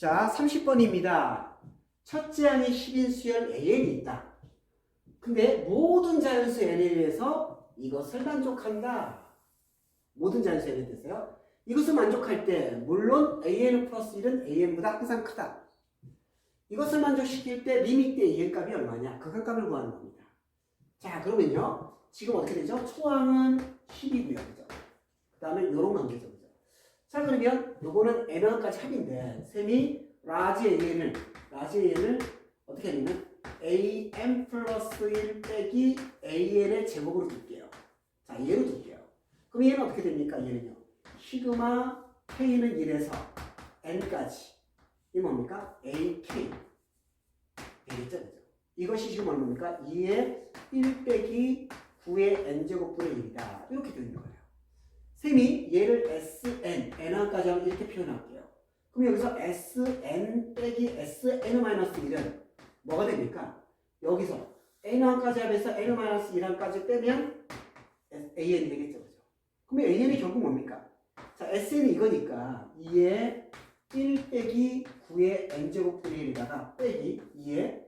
자, 30번입니다. 첫째 항에 10인 수열 AN이 있다. 근데 모든 자연수 N에 의해서 이것을 만족한다. 모든 자연수 N에 대해서요. 이것을 만족할 때 물론 AN 플러스 1은 AN보다 항상 크다. 이것을 만족시킬 때 리밋 때 AN 값이 얼마냐? 극한값을 구하는 겁니다. 자, 그러면요. 지금 어떻게 되죠? 초항은 10이고요. 그죠? 그 다음에 요런 관계죠. 자, 그러면 요거는 N까지 합인데 셈이 라지 AN을 라지 AN을 어떻게 하냐면 AM 플러스 1 빼기 AN의 제곱으로 둘게요. 자, 얘로 둘게요. 그럼 얘는 어떻게 됩니까? 얘는요. 시그마 K는 1에서 N까지. 이 뭡니까? AK. 되겠죠? 이것이 지금 얼마입니까? 2의 1 빼기 9의 N제곱분의 1이다. 셈이 얘를 SN, N까지 하면 이렇게 표현할게요. 그럼 여기서 SN 빼기 SN-1은 뭐가 됩니까? 여기서 N1까지 합해서 N-1까지 빼면 AN이 되겠죠. 그죠? 그럼 AN이 결국 뭡니까? 자, SN이 이거니까 2의 1 빼기 9의 N제곱 분의 1에다가 빼기 2의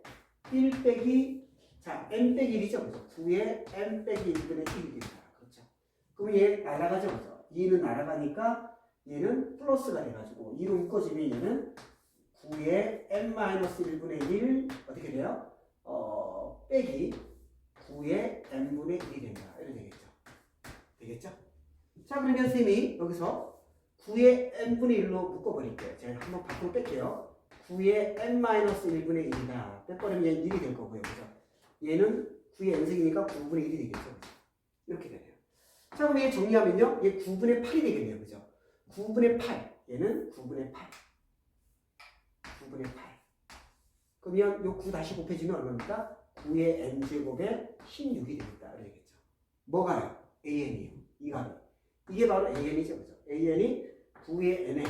1 빼기 자, N 빼기 1이죠. 그죠? 9의 N 빼기 1분의 1이 됩니다. 그렇죠? 그럼 얘 날아가죠. 그죠? 2는 날아가니까 얘는 플러스가 돼가지고 2로 묶어지면 얘는 9의 n-1분의 1 어떻게 돼요? 어, 빼기 9의 n분의 1이 된다. 이렇게 되겠죠. 되겠죠? 자 그러면 쌤이 여기서 9의 n분의 1로 묶어버릴게요. 제가 한번 밖으로 뺄게요. 9의 n-1분의 1이다. 빼버리면 얘는 1이 될 거고요. 그죠? 얘는 9의 n승이니까 9분의 1이 되겠죠. 이렇게 되네요. 자 그럼 얘 정리하면요. 얘 9분의 8이 되겠네요. 그죠? 9분의 8. 얘는 9분의 8. 9분의 8. 그러면 요 9 다시 곱해주면 얼마입니까? 9의 n제곱에 16이 되겠다. 이렇게 되겠죠. 뭐가요? an이요. 이 값이. 이게 바로 an이죠. 그죠? an이 9의 n에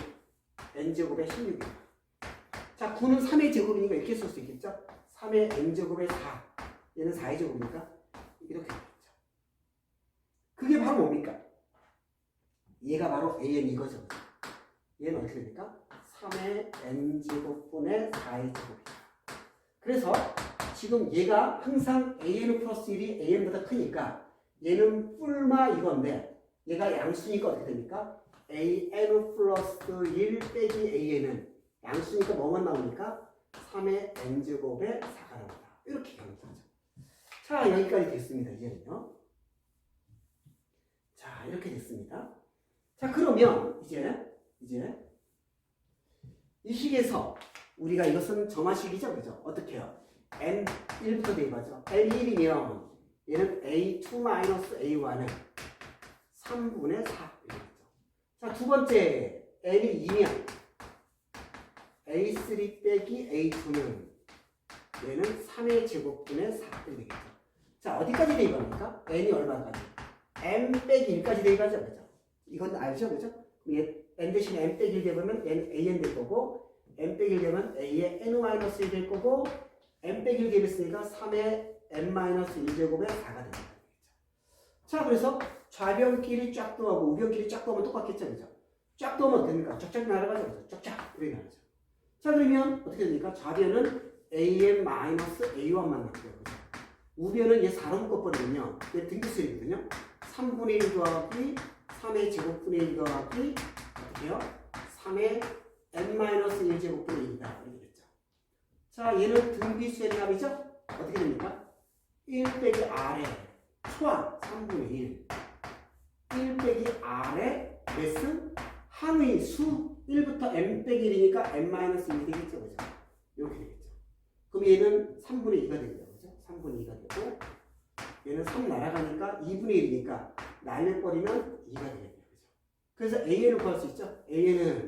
n제곱에 16이다. 자, 9는 3의 제곱이니까 이렇게 쓸 수 있겠죠? 3의 n제곱에 4. 얘는 4의 제곱이니까 이렇게. 그게 바로 뭡니까? 얘가 바로 an 이거죠. 얘는 어떻게 됩니까? 3의 n제곱분의 4의 제곱이다. 그래서 지금 얘가 항상 an 플러스 1이 an보다 크니까 얘는 뿔마 이건데 얘가 양수니까 어떻게 됩니까? an 플러스 1 빼기 an은 양수니까 뭐만 나오니까 3의 n제곱에 4가 나온다. 이렇게 가는 거죠. 자 여기까지 됐습니다. 이제는요. 자 이렇게 됐습니다. 자 그러면 이제 이제 이 식에서 우리가 이것은 점화식이죠, 그죠? 어떻게 해요? n 1부터 대입하죠. n 1이면 얘는 a2 a1은 3분의 4 이렇죠. 자, 두 번째 n이 2면 a3 빼기 a2는 얘는 3의 제곱분의 4이 되겠죠. 자, 어디까지 대입합니까? n이 얼마까지? M 빼기 1까지 대입하죠, 그죠? 이건 알죠, 그죠? 얘 n 대신에 n 빼기 1 되면 n an 될 거고 n 빼기 1 되면 a의 n-1이 될 거고 n 빼기 1 되겠으니까 3의 n-1제곱에 4가 됩니다. 자 그래서 좌변끼리 쫙 더하고 우변끼리 쫙 더하면 똑같겠죠. 그죠? 쫙 더하면 됩니까? 쫙쫙 날아가죠. 그죠? 쫙쫙 이렇게 날아가죠. 자 그러면 어떻게 됩니까? 좌변은 an-a1만 남고요. 그죠? 우변은 얘 4로 묶어버리면요. 얘 등기수이거든요. 3분의 1 더하기 3의 제곱분의 1 더하기 어떻게 해요? 3의 n-1 제곱분의 1이다. 이렇게 됐죠. 자, 얘는 등비수의 값이죠? 어떻게 됩니까? 1 빼기 r의 초항 3분의 1. 1 빼기 r의 몇은 항의 수 1부터 n 빼기 1이니까 n-1이 되겠죠. 그죠? 이렇게 되겠죠. 그럼 얘는 3분의 2가 되겠죠. 그죠? 3분의 2가 되고 얘는 3 날아가니까 2분의 1이니까 날려버리면 2가 되겠네요. 그죠? 그래서 AN을 구할 수 있죠? AN은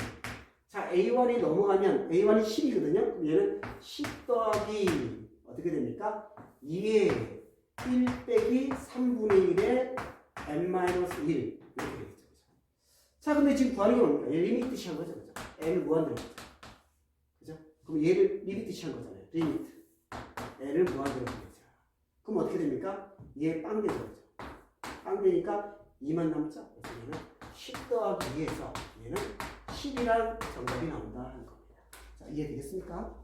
자 A1이 넘어가면 A1이 10이거든요. 그럼 얘는 10 더하기 어떻게 됩니까? 2의 1 빼기 3분의 1의 n-1 이렇게 되겠죠. 자 근데 지금 구하는 게 뭡니까? 얘 리미트 시 한 거죠. 그죠? n을 무한대로. 그죠? 그럼 얘를 리미트 시 한 거잖아요. 리미트. n을 무한대로. 그럼 어떻게 됩니까? 얘 빵 되죠. 그죠? 빵되니까 2만 남죠? 그래서 얘는 10 더하기 2에서 얘는 10이란 정답이 나온다 하는 겁니다. 자, 이해되겠습니까?